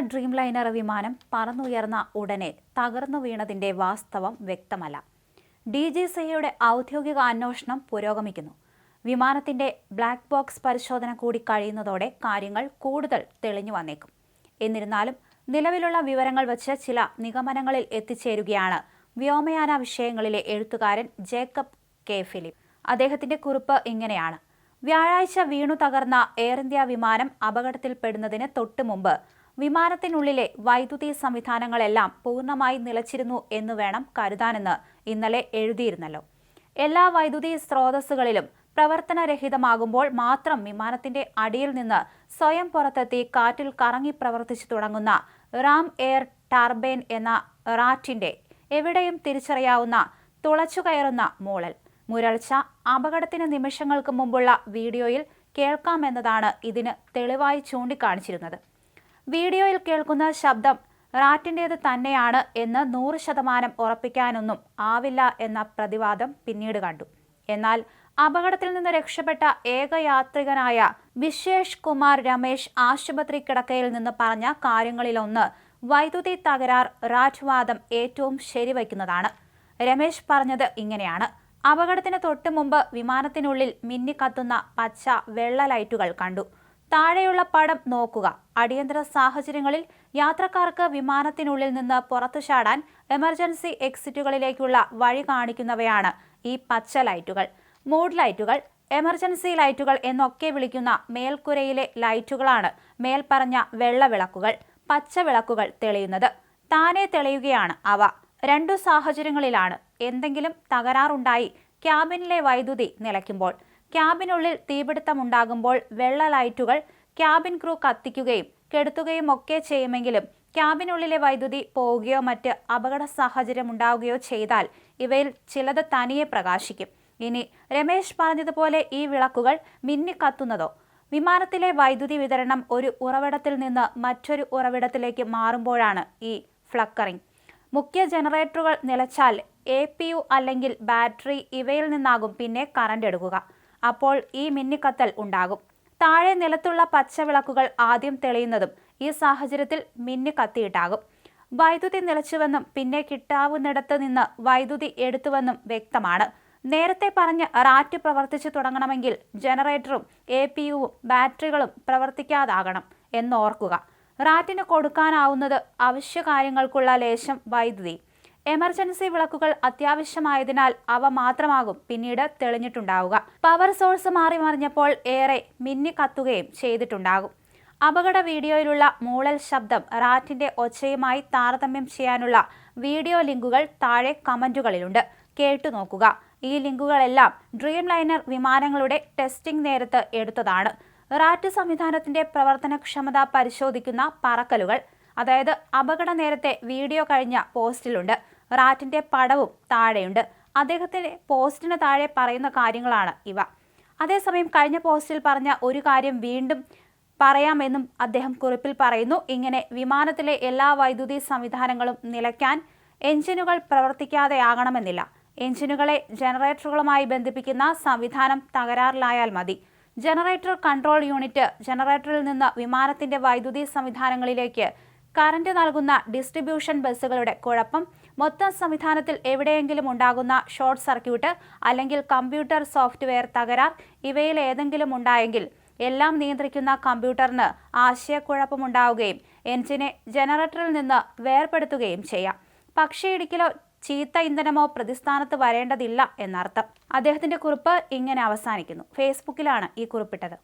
Dream liner വിമാനം പറന്നുയർന്ന ഉടനെ തകർന്നു വീണതിന്റെ വാസ്തവം വ്യക്തമല്ല. ഡി ജി സിയുടെ ഔദ്യോഗിക അന്വേഷണം പുരോഗമിക്കുന്നു. വിമാനത്തിന്റെ ബ്ലാക്ക് ബോക്സ് പരിശോധന കൂടി കഴിയുന്നതോടെ കാര്യങ്ങൾ കൂടുതൽ തെളിഞ്ഞു വന്നേക്കും. എന്നിരുന്നാലും നിലവിലുള്ള വിവരങ്ങൾ വച്ച് ചില നിഗമനങ്ങളിൽ എത്തിച്ചേരുകയാണ് വ്യോമയാന വിഷയങ്ങളിലെ എഴുത്തുകാരൻ ജേക്കബ് കെ. ഫിലിപ്പ്. അദ്ദേഹത്തിന്റെ കുറിപ്പ് ഇങ്ങനെയാണ്. വ്യാഴാഴ്ച വീണു തകർന്ന എയർ ഇന്ത്യ വിമാനം അപകടത്തിൽപ്പെടുന്നതിന് തൊട്ടു മുമ്പ് വിമാനത്തിനുള്ളിലെ വൈദ്യുതി സംവിധാനങ്ങളെല്ലാം പൂർണമായി നിലച്ചിരുന്നു എന്ന് വേണം കരുതാനെന്ന് ഇന്നലെ എഴുതിയിരുന്നല്ലോ. എല്ലാ വൈദ്യുതി സ്രോതസ്സുകളിലും പ്രവർത്തനരഹിതമാകുമ്പോൾ മാത്രം വിമാനത്തിന്റെ അടിയിൽ നിന്ന് സ്വയം പുറത്തെത്തി കാറ്റിൽ കറങ്ങി പ്രവർത്തിച്ചു തുടങ്ങുന്ന റാം എയർ ടർബൈൻ എന്ന റാറ്റിന്റെ എവിടെയും തിരിച്ചറിയാവുന്ന തുളച്ചുകയറുന്ന മൂളൽ. മുരൾച്ച അപകടത്തിന് നിമിഷങ്ങൾക്ക് മുമ്പുള്ള വീഡിയോയിൽ കേൾക്കാമെന്നതാണ് ഇതിന് തെളിവായി ചൂണ്ടിക്കാണിച്ചിരുന്നത്. വീഡിയോയിൽ കേൾക്കുന്ന ശബ്ദം റാറ്റിന്റേത് തന്നെയാണ് എന്ന് നൂറ് ശതമാനം ഉറപ്പിക്കാനൊന്നും ആവില്ല എന്ന പ്രതിവാദം പിന്നീട് കണ്ടു. എന്നാൽ അപകടത്തിൽ നിന്ന് രക്ഷപ്പെട്ട ഏക യാത്രികനായ വിശേഷ് കുമാർ രമേശ് ആശുപത്രി കിടക്കയിൽ നിന്ന് പറഞ്ഞ കാര്യങ്ങളിലൊന്ന് വൈദ്യുതി തകരാർ റാറ്റ്വാദം ഏറ്റവും ശരിവയ്ക്കുന്നതാണ്. രമേശ് പറഞ്ഞത് ഇങ്ങനെയാണ്. അപകടത്തിന് തൊട്ടു മുമ്പ് വിമാനത്തിനുള്ളിൽ മിന്നിക്കത്തുന്ന പച്ച വെള്ള ലൈറ്റുകൾ കണ്ടു. താഴെയുള്ള പടം നോക്കുക. അടിയന്തര സാഹചര്യങ്ങളിൽ യാത്രക്കാർക്ക് വിമാനത്തിനുള്ളിൽ നിന്ന് പുറത്തു ചാടാൻ എമർജൻസി എക്സിറ്റുകളിലേക്കുള്ള വഴി കാണിക്കുന്നവയാണ് ഈ പച്ച ലൈറ്റുകൾ. മൂഡ് ലൈറ്റുകൾ എമർജൻസി ലൈറ്റുകൾ എന്നൊക്കെ വിളിക്കുന്ന മേൽക്കുരയിലെ ലൈറ്റുകളാണ് മേൽപ്പറഞ്ഞ വെള്ള വിളക്കുകൾ പച്ച വിളക്കുകൾ തെളിയുന്നത്. താനെ തെളിയുകയാണ് അവ. രണ്ടു സാഹചര്യങ്ങളിലാണ് എന്തെങ്കിലും തകരാറുണ്ടായി ക്യാബിനിലെ വൈദ്യുതി നിലയ്ക്കുമ്പോൾ. ക്യാബിനുള്ളിൽ തീപിടുത്തമുണ്ടാകുമ്പോൾ വെള്ള ലൈറ്റുകൾ ക്യാബിൻ ക്രൂ കത്തിക്കുകയും കെടുത്തുകയും ഒക്കെ ചെയ്യുമെങ്കിലും ക്യാബിനുള്ളിലെ വൈദ്യുതി പോവുകയോ മറ്റ് അപകട സാഹചര്യം ഉണ്ടാവുകയോ ചെയ്താൽ ഇവയിൽ ചിലത് തനിയെ പ്രകാശിക്കും. ഇനി രമേശ് പറഞ്ഞതുപോലെ ഈ വിളക്കുകൾ മിന്നിക്കത്തുന്നതോ? വിമാനത്തിലെ വൈദ്യുതി വിതരണം ഒരു ഉറവിടത്തിൽ നിന്ന് മറ്റൊരു ഉറവിടത്തിലേക്ക് മാറുമ്പോഴാണ് ഈ ഫ്ലക്കറിംഗ്. മുഖ്യ ജനറേറ്ററുകൾ നിലച്ചാൽ എ അല്ലെങ്കിൽ ബാറ്ററി ഇവയിൽ നിന്നാകും പിന്നെ കറണ്ട് എടുക്കുക. അപ്പോൾ ഈ മിന്നിക്കത്തൽ ഉണ്ടാകും. താഴെ നിലത്തുള്ള പച്ചവിളക്കുകൾ ആദ്യം തെളിയുന്നതും ഈ സാഹചര്യത്തിൽ മിന്നി കത്തിയിട്ടാകും. വൈദ്യുതി നിലച്ചുവെന്നും പിന്നെ കിട്ടാവുന്നിടത്ത് നിന്ന് വൈദ്യുതി എടുത്തുവെന്നും വ്യക്തമാണ്. നേരത്തെ പറഞ്ഞ് റാറ്റ് പ്രവർത്തിച്ചു തുടങ്ങണമെങ്കിൽ ജനറേറ്ററും എ പി യുവും ബാറ്ററികളും പ്രവർത്തിക്കാതാകണം എന്നോർക്കുക. റാറ്റിന് കൊടുക്കാനാവുന്നത് അവശ്യകാര്യങ്ങൾക്കുള്ള ലേശം വൈദ്യുതി. എമർജൻസി വിളക്കുകൾ അത്യാവശ്യമായതിനാൽ അവ മാത്രമാകും പിന്നീട് തെളിഞ്ഞിട്ടുണ്ടാവുക. പവർ സോഴ്സ് മാറി മറിഞ്ഞപ്പോൾ ഏറെ മിന്നി കത്തുകയും ചെയ്തിട്ടുണ്ടാകും. അപകട വീഡിയോയിലുള്ള മൂളൽ ശബ്ദം റാറ്റിന്റെ ഒച്ചയുമായി താരതമ്യം ചെയ്യാനുള്ള വീഡിയോ ലിങ്കുകൾ താഴെ കമന്റുകളിലുണ്ട്. കേട്ടു നോക്കുക. ഈ ലിങ്കുകളെല്ലാം ഡ്രീം ലൈനർ വിമാനങ്ങളുടെ ടെസ്റ്റിംഗ് നേരത്ത് എടുത്തതാണ്. റാറ്റ് സംവിധാനത്തിന്റെ പ്രവർത്തനക്ഷമത പരിശോധിക്കുന്ന പറക്കലുകൾ അതായത് അപകട നേരത്തെ വീഡിയോ കഴിഞ്ഞ പോസ്റ്റിലുണ്ട്. റാറ്റിന്റെ പടവും താഴെയുണ്ട്. അദ്ദേഹത്തിന്റെ പോസ്റ്റിന് താഴെ പറയുന്ന കാര്യങ്ങളാണ് ഇവ. അതേസമയം കഴിഞ്ഞ പോസ്റ്റിൽ പറഞ്ഞ ഒരു കാര്യം വീണ്ടും പറയാമെന്നും അദ്ദേഹം കുറിപ്പിൽ പറയുന്നു. ഇങ്ങനെ വിമാനത്തിലെ എല്ലാ വൈദ്യുതി സംവിധാനങ്ങളും നിലയ്ക്കാൻ എഞ്ചിനുകൾ പ്രവർത്തിക്കാതെ പ്രവർത്തിക്കാതെയാകണമെന്നില്ല. എഞ്ചിനുകളെ ജനറേറ്ററുകളുമായി ബന്ധിപ്പിക്കുന്ന സംവിധാനം തകരാറിലായാൽ മതി. ജനറേറ്റർ കൺട്രോൾ യൂണിറ്റ് ജനറേറ്ററിൽ നിന്ന് വിമാനത്തിന്റെ വൈദ്യുതി സംവിധാനങ്ങളിലേക്ക് കറന്റ് നൽകുന്ന ഡിസ്ട്രിബ്യൂഷൻ ബസ്സുകളുടെ കുഴപ്പം മൊത്തം സംവിധാനത്തിൽ എവിടെയെങ്കിലും ഉണ്ടാകുന്ന ഷോർട്ട് സർക്യൂട്ട് അല്ലെങ്കിൽ കമ്പ്യൂട്ടർ സോഫ്റ്റ്വെയർ തകരാർ ഇവയിൽ ഏതെങ്കിലും ഉണ്ടായെങ്കിൽ എല്ലാം നിയന്ത്രിക്കുന്ന കമ്പ്യൂട്ടറിന് ആശയക്കുഴപ്പമുണ്ടാവുകയും എഞ്ചിനെ ജനറേറ്ററിൽ നിന്ന് വേർപെടുത്തുകയും ചെയ്യാം. പക്ഷേ ഇടിക്കലോ ചീത്ത ഇന്ധനമോ പ്രതിസ്ഥാനത്ത് വരേണ്ടതില്ല എന്നർത്ഥം. അദ്ദേഹത്തിന്റെ കുറിപ്പ് ഇങ്ങനെ അവസാനിക്കുന്നു. ഫേസ്ബുക്കിലാണ് ഈ കുറിപ്പിട്ടത്.